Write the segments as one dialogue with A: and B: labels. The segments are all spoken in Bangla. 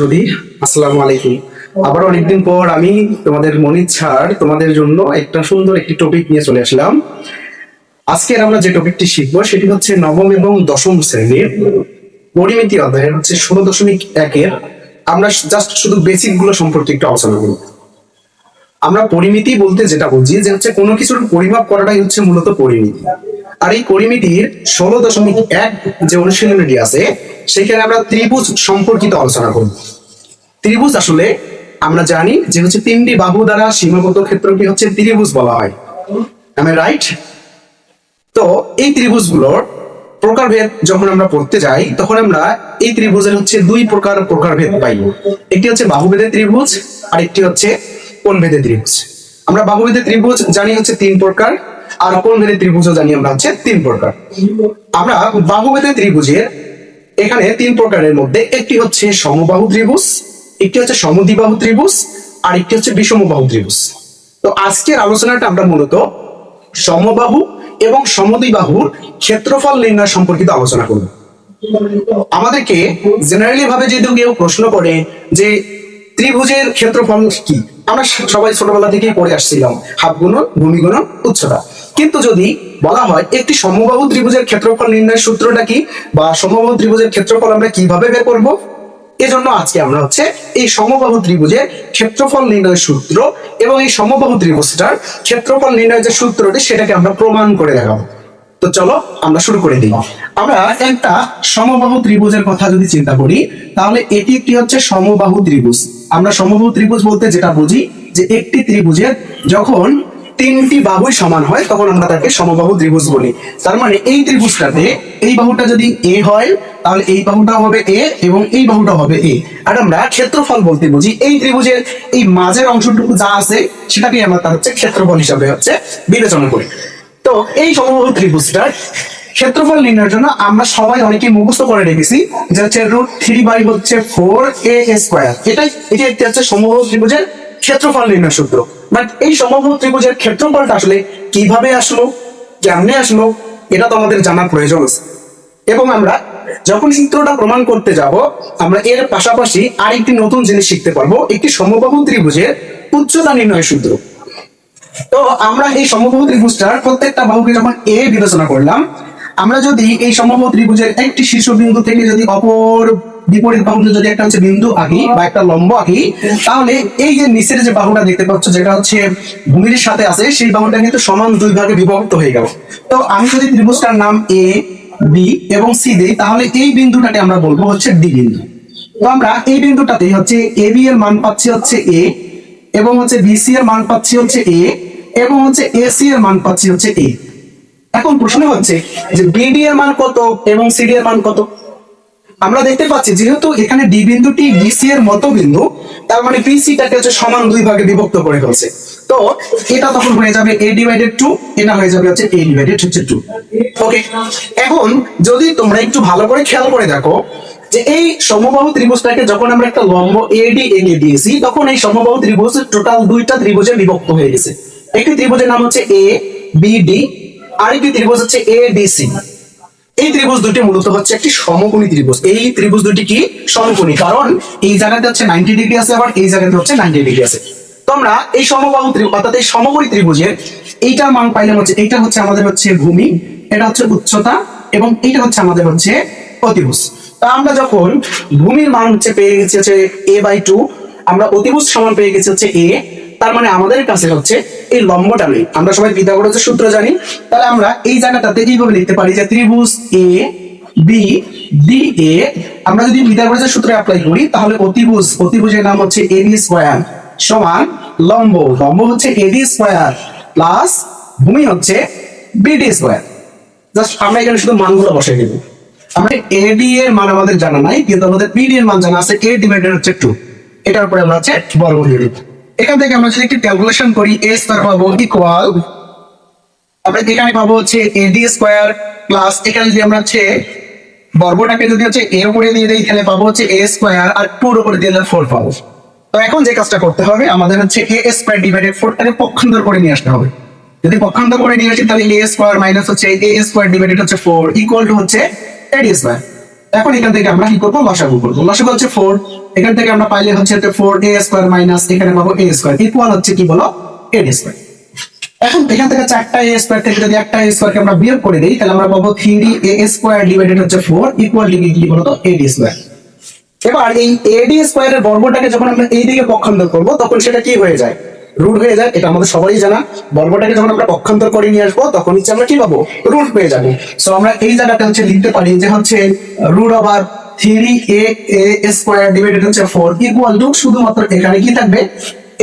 A: সুধী আসসালামু আলাইকুম। আবার অনেকদিন পর আমি তোমাদের মনির ছাড় তোমাদের জন্য একটা সুন্দর একটি টপিক নিয়ে চলে আসলাম। আজকের আমরা যে টপিকটি শিখব, সেটি হচ্ছে নবম এবং দশম শ্রেণির পরিমিতি অধ্যায়ের হচ্ছে ষোলো দশমিক একের আমরা জাস্ট শুধু বেসিকগুলো সম্পর্কে একটু আলোচনা করব আমরা পরিমিতি বলতে যেটা বুঝি, যে হচ্ছে কোনো কিছুর পরিমাপ করাটাই হচ্ছে মূলত পরিমিতি। আর এই পরিমিতির ষোলো দশমিক এক যে অনুশীলনীটি আছে সেখানে আমরা ত্রিভুজ সম্পর্কিত আলোচনা করব। ত্রিভুজ আসলে আমরা জানি যে হচ্ছে তিনটি বাহু দ্বারা সীমাবদ্ধ ক্ষেত্রটি হচ্ছে ত্রিভুজ বলা হয়। আমি রাইট তো এই ত্রিভুজগুলোর প্রকারভেদ যখন আমরা পড়তে যাই, তখন আমরা এই ত্রিভুজের হচ্ছে দুই প্রকার প্রকারভেদ পাই। একটি হচ্ছে বাহুভেদের ত্রিভুজ আর একটি হচ্ছে কোণভেদের ত্রিভুজ। আমরা বাহুভেদের ত্রিভুজ জানি হচ্ছে তিন প্রকার, আর কোণভেদের ত্রিভুজও জানি আমরা হচ্ছে তিন প্রকার। আমরা বাহুভেদের ত্রিভুজের এখানে তিন প্রকারের মধ্যে, একটি হচ্ছে সমবাহু ত্রিভুজ, একটি হচ্ছে সমদ্বিবাহু ত্রিভুজ, আর একটি হচ্ছে বিষমবাহু ত্রিভুজ। তো আজকের আলোচনাটা আমরা মূলত সমবাহু এবং সমদ্বিবাহুর ক্ষেত্রফল নির্ণয় সম্পর্কিত আলোচনা করব। আমাদেরকে জেনারেলি ভাবে যদি কেউ প্রশ্ন করে যে ত্রিভুজের ক্ষেত্রফল কি, আমরা সবাই ছোটবেলা থেকেই পড়ে আসছিলাম হাফ গুণ ভূমি গুণ উচ্চতা। কিন্তু যদি বলা হয় একটি সমবাহু ত্রিভুজের ক্ষেত্রফল নির্ণয়ের সূত্রটা কি বা সমবাহু ত্রিভুজের ক্ষেত্রফল আমরা কীভাবে বের করব? এজন্য আজকে আমরা হচ্ছে এই সমবাহু ত্রিভুজের ক্ষেত্রফল নির্ণয়ের সূত্র এবং এই সমবাহু ত্রিভুজটার ক্ষেত্রফল নির্ণয়ের যে সূত্রটি সেটাকে আমরা প্রমাণ করে দেখাবো। তো চলো আমরা শুরু করে দিই। আমরা একটা সমবাহু ত্রিভুজের কথা যদি চিন্তা করি, তাহলে এটি একটি হচ্ছে সমবাহু ত্রিভুজ। আমরা সমবাহু ত্রিভুজ বলতে যেটা বুঝি যে একটি ত্রিভুজের যখন তিনটি বাহুই সমান হয়, তখন আমরা তাকে সমবাহু ত্রিভুজ বলি। তার মানে এই ত্রিভুজটাতে এই বাহুটা যদি এ হয়, তাহলে এই বাহুটা হবে এ এবং এই বাহুটা হবে এ। আর আমরা ক্ষেত্রফল বলতে বুঝি। এই ত্রিভুজের এই মাঝের অংশটুকু যা আছে সেটাকে আমরা তার হচ্ছে ক্ষেত্রফল হিসাবে হচ্ছে বিবেচনা করি। তো এই সমবাহু ত্রিভুজটার ক্ষেত্রফল নির্ণয়ের জন্য আমরা সবাই অনেকে মুখস্থ করে রেখেছি যে হচ্ছে রুট থ্রি বাই হচ্ছে ফোর এ স্কোয়ার এটাই এটি একটি হচ্ছে সমবাহু ত্রিভুজের ক্ষেত্রফল নির্ণয় সূত্র। বাট এই সমবাহু ত্রিভুজের ক্ষেত্রফলটা আসলে কীভাবে আসলো, কেমনে আসলো, এটা তো আমাদের জানার প্রয়োজন আছে। এবং আমরা যখন সূত্রটা প্রমাণ করতে যাব, আমরা এর পাশাপাশি আরেকটি নতুন জিনিস শিখতে পারব, একটি সমবাহু ত্রিভুজের উচ্চতা নির্ণয় সূত্র। তো আমরা এই সমবাহু ত্রিভুজটার প্রত্যেকটা বাহুকে যখন এ বিবেচনা করলাম, আমরা যদি এই সমবাহু ত্রিভুজের একটি শীর্ষবিন্দু থেকে যদি অপর বিপরীত বাহুতে যদি একটা হচ্ছে বিন্দু আঁকি বা একটা লম্ব আঁকি, তাহলে এই যে নিচের যে বাহুটা দেখতে পাচ্ছ, যেটা হচ্ছে ভূমির সাথে আছে, সেই বাহুটা কিন্তু সমান দুই ভাগে বিভক্ত হয়ে গেল। তো আমি যদি ত্রিভুজটার নাম এ বি এবং সি দিই, তাহলে এই বিন্দুটাকে আমরা বলব হচ্ছে ডি বিন্দু। তো আমরা এই বিন্দুটাতে হচ্ছে এ বি এর মান পাচ্ছি হচ্ছে এ এবং হচ্ছে বিসি এর মান পাচ্ছি হচ্ছে এ এবং হচ্ছে এসি এর মান পাচ্ছি হচ্ছে এ এখন প্রশ্ন হচ্ছে যে বিডি এর মান কত এবং সিডি এর মান কত? আমরা দেখতে পাচ্ছি যেহেতু এখানে ডি বিন্দুটি বিসি এর মতো বিন্দু, তার মানে বিসিটাকে হচ্ছে সমান দুই ভাগে বিভক্ত করে ফেলছে। তো এটা তখন হয়ে যাবে এ ডিভাইডেড টু এটা হয়ে যাবে হচ্ছে এ ডিভাইডেড হচ্ছে টু ওকে এখন যদি তোমরা একটু ভালো করে খেয়াল করে দেখো, যে এই সমবাহু ত্রিভুজটাকে যখন আমরা একটা লম্ব এডি এঁকে দিয়েছি, তখন এই সমবাহু ত্রিভুজ টোটাল দুইটা ত্রিভুজে বিভক্ত হয়ে গেছে। একটি ত্রিভুজের নাম হচ্ছে এ বি ডি আরেকটি ত্রিভুজ হচ্ছে এ ডি সি এই ত্রিভুজ দুটি মূলত হচ্ছে একটি সমকোণী ত্রিভুজ। এই ত্রিভুজ দুটি কি? সমকোণী। কারণ এই জায়গাতে হচ্ছে নাইনটি ডিগ্রি আছে, আবার এই জায়গাতে হচ্ছে নাইনটি ডিগ্রি আছে। তোমরা এই সমবাহু ত্রিভুজ অর্থাৎ এই সমকোণী ত্রিভুজের এইটার মান পাইলে হচ্ছে এইটা হচ্ছে আমাদের হচ্ছে ভূমি, এটা হচ্ছে উচ্চতা, এবং এইটা হচ্ছে আমাদের হচ্ছে অতিভুজ। তা আমরা যখন ভূমির মান হচ্ছে পেয়ে গেছি হচ্ছে এ বাই টু আমরা অতিভুজ সমান পেয়ে গেছি হচ্ছে এ তার মানে আমাদের কাছে হচ্ছে এই লম্বটা নেই আমরা সবাই পিথাগোরাসের সূত্র জানি, তাহলে আমরা এই জায়গাটাতে এইভাবে লিখতে পারি যে ত্রিভুজ এ বি ডি এ আমরা যদি পিথাগোরাসের সূত্র অ্যাপ্লাই করি, তাহলে অতিভুজ, অতিভুজের নাম হচ্ছে এ ডি স্কোয়ার সমান লম্ব। লম্ব হচ্ছে এ ডি স্কোয়ার প্লাস ভূমি হচ্ছে বিডি স্কোয়ার জাস্ট আমরা এখানে শুধু মানগুলো বসে দেবো। আমরা এডি এর মান আমাদের জানা নাই, কিন্তু আমাদের বিডি এর মান জানা আছে এ ডিভাইডেড হচ্ছে টু এটার উপরে আমরা হচ্ছে বর্গ দিয়ে দিব। এখান থেকে আমরা যদি একটি ক্যালকুলেশন করি এ স্কোয়ার পাবো ইকুয়াল আমরা এখানে পাবো হচ্ছে এডি স্কোয়ার প্লাস এখানে যদি আমরা হচ্ছে বর্গটাকে যদি হচ্ছে এর উপরে দিয়ে দিই, তাহলে পাবো হচ্ছে এ স্কোয়ার আর টুর উপরে দিলে ফোর পাবো। তো এখন যে কাজটা করতে হবে, আমাদের হচ্ছে এ স্কোয়ার ডিভাইডেড ফোর তাকে পক্ষান্তর করে নিয়ে আসতে হবে। যদি পক্ষান্তর করে নিয়ে আসি, তাহলে এ স্কোয়ার মাইনাস হচ্ছে এ স্কোয়ার ডিভাইডেড হচ্ছে ফোর ইকুয়াল টু হচ্ছে এডি স্কোয়ার এখন এখান থেকে আমরা কি করব? লসাগু করব। লসাগু হচ্ছে ফোর এখান থেকে আমরা পাইলে হচ্ছে ফোর এ স্কোয়ার মাইনাস এখানে পাবো এ স্কোয়ার ইকুয়াল হচ্ছে কি বলো? এ স্কোয়ার এখন এখান থেকে চারটা এ স্কোয়ার থেকে যদি একটা এ স্কোয়ারকে আমরা বিয়োগ করে দিই, তাহলে আমরা পাবো থ্রি এ স্কোয়ার ডিভাইডেড হচ্ছে ফোর ইকুয়াল ডিগ্রি কি বলতো? এ ডি স্কোয়ার এবার এই এডি স্কোয়ারের বর্গটাকে যখন আমরা এই দিকে পক্ষান্তর করব, তখন সেটা কি হয়ে যায়? রুট হয়ে যায়, এটা আমাদের সবারই জানা। বর্গটাকে যখন আমরা পক্ষান্তর করে নিয়ে আসব, তখন হচ্ছে আমরা কি পাবো? রুট পেয়ে যাব। সো আমরা এই জায়গাটা হচ্ছে লিখতে পারি যে হচ্ছে root over three A square শুধুমাত্র এখানে কি থাকবে?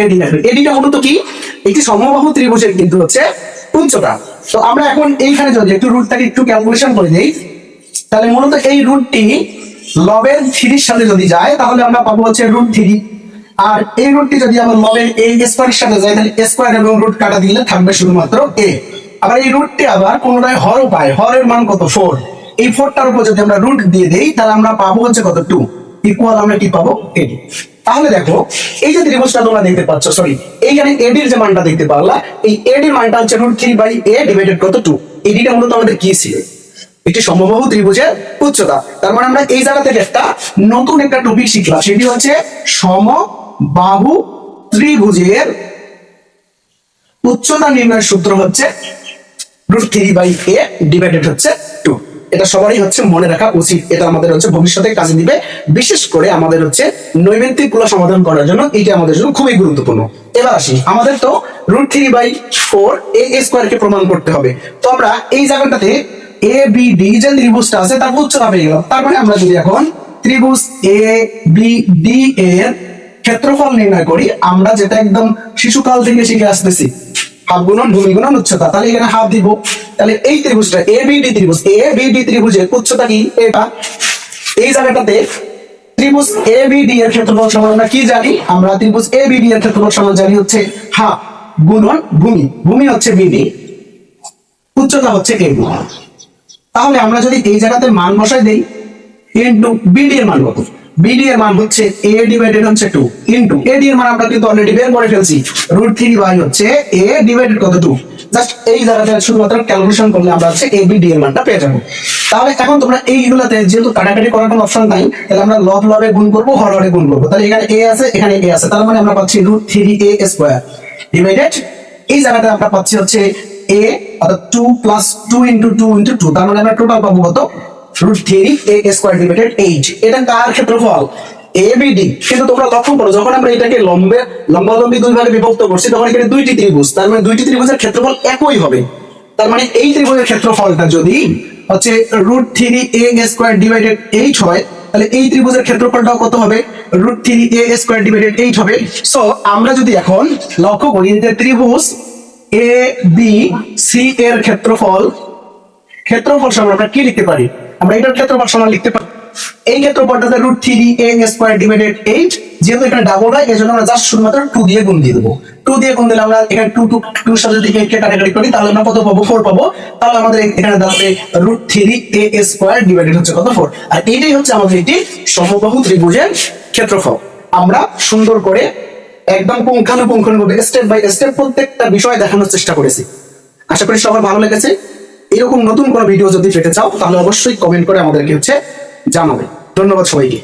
A: এডি থাকবে। এডিটা মূলত কি? একটি সমবাহু ত্রিভুজের কিন্তু হচ্ছে উচ্চতা। তো আমরা এখন এইখানে যদি একটু রুটটাকে একটু ক্যালকুলেশন করে দিই তাহলে মূলত এই রুটটি লবের থ্রির সাথে যদি যায়, তাহলে আমরা পাবো হচ্ছে রুট থ্রি। আর এই রুটটি যদি আমার লবের এই স্কোয়ারের সাথে যায়, তাহলে স্কোয়ার এবং রুট কাটা দিলে থাকবে শুধুমাত্র এ আবার এই রুটটি আবার কোনোটায় হরও পায় হরের মান কত? ফোর এই ফোরটার উপর যদি আমরা রুট দিয়ে দেই, তাহলে আমরা পাবো হচ্ছে কত? টু ইকুয়াল আমরা কি পাবো? এডি তাহলে দেখো, এই যে ত্রিভুজটা তোমরা দেখতে পাচ্ছ সরি এইখানে এডির যে মানটা দেখতে পারলা, এই এডির মানটা হচ্ছে root three by A divided কত? টু এডিটা মূলত আমাদের কি ছিল? একটি সমবাহু ত্রিভুজের উচ্চতা। তার মানে আমরা এই জায়গা থেকে একটা নতুন একটা টপিক শিখলাম, সেটি হচ্ছে সমবাহু ত্রিভুজের উচ্চতা নির্ণয়ের সূত্র হচ্ছে root three by a divided হচ্ছে টু এটা সবারই হচ্ছে মনে রাখা উচিত। এটা আমাদের হচ্ছে ভবিষ্যতে কাজে দিবে। বিশেষ করে আমাদের হচ্ছে নৈমিত্তিকগুলো সমাধান করার জন্য এটা আমাদের জন্য খুবই গুরুত্বপূর্ণ। এবার আসি। আমাদের তো root three by four a স্কোয়ারকে প্রমাণ করতে হবে। তো আমরা এই জায়গাটাতে এ বি ডি যে ত্রিভুজটা আছে, তার উচ্চ পেয়ে গেলাম। তার মানে আমরা যদি এখন ত্রিভুজ এ বি ডি এর ক্ষেত্রফল নির্ণয় করি, আমরা যেটা একদম শিশুকাল থেকে শিখে আসতেছি হাফ গুণন ভূমি গুণন উচ্চতা। তাহলে এখানে হাফ দিব। তাহলে এই ত্রিভুজটা, এ, বি, ডি ত্রিভুজ। এ, বি, ডি ত্রিভুজের উচ্চতা কি? এটা। এই জায়গাটাতে ত্রিভুজ এ, বি, ডি এর ক্ষেত্রফল সমান। আমরা কি জানি? আমরা ত্রিভুজ এ, বি, ডি এর ক্ষেত্রফল সমান জানি হচ্ছে হাফ গুণন ভূমি। ভূমি হচ্ছে বিডি উচ্চতা হচ্ছে এ তাহলে আমরা যদি এই জায়গাতে মান বসাই দেই, ইন্টু বিডি এর মান কত? বিডি এর মান হচ্ছে এ ডিভাইডেড হচ্ছে টু ইন্টু এডি এর মান আমরা কিন্তু অলরেডি বের করে ফেলছি। রুট থ্রি বাই হচ্ছে এ ডিভাইডেড কত টু জাস্ট এই জায়গাতে শুধুমাত্র ক্যালকুলেশন করলে আমরা হচ্ছে এ বিডি এর মানটা পেয়ে যাব। তাহলে এখন তোমরা এইগুলোতে যেহেতু কাটাকাটি করার কোনো অপশন নাই, তাহলে আমরা লব লবে গুণ করব, হর হরে গুণ করব। তাহলে এখানে এ আছে, এখানে এ আছে। তার মানে আমরা পাচ্ছি root three a square divided এই জায়গাতে আমরা পাচ্ছি হচ্ছে এ অর্থাৎ two plus two into two into two তার মানে আমরা টোটাল পাবো কত? Root three a square divided eight এটা কার ক্ষেত্রফল? এ বি ডি কিন্তু তোমরা লক্ষ্য করো, যখন আমরা এটাকে লম্বে, লম্বালম্বি দুই ভাগে বিভক্ত করছি, তখন এখানে দুইটি ত্রিভুজ। তার মানে দুইটি ত্রিভুজের ক্ষেত্রফল একই হবে। তার মানে এই ত্রিভুজের ক্ষেত্রফলটা যদি হচ্ছে root three a square divided eight হয়, তাহলে এই ত্রিভুজের ক্ষেত্রফলটাও কত হবে? Root three a square divided eight হবে। সো আমরা যদি এখন লক্ষ্য করি যে ত্রিভুজ এ বি সি এর ক্ষেত্রফল ক্ষেত্রফল সমান আমরা কি লিখতে পারি? আমরা এটার ক্ষেত্রফল সমান লিখতে পারি। এই ক্ষেত্রফলটাতে root three a square divided eight যেহেতু এখানে ডাবল হয় এই জন্য আমরা জাস্ট শুধুমাত্র টু দিয়ে গুণ দিয়ে দেবো। টু দিয়ে গুণ দিলে আমরা এখানে টু টু টুর সাথে যদি এইট কাটাকাটি করি, তাহলে আমরা কত পাবো? ফোর পাবো। তাহলে আমাদের এখানে দাঁড়াবে root three a square divided হচ্ছে কত? ফোর আর এইটাই হচ্ছে আমাদের একটি সমবাহু ত্রিভুজের ক্ষেত্রফল। আমরা সুন্দর করে একদম পুঙ্খানুপুঙ্খানুভাবে স্টেপ বাই স্টেপ প্রত্যেকটা বিষয় দেখানোর চেষ্টা করেছি। আশা করি সবার ভালো লেগেছে। এরকম নতুন কোনো ভিডিও যদি পেতে চাও, তাহলে অবশ্যই কমেন্ট করে আমাদেরকে হচ্ছে জানাবে। ধন্যবাদ সবাইকে।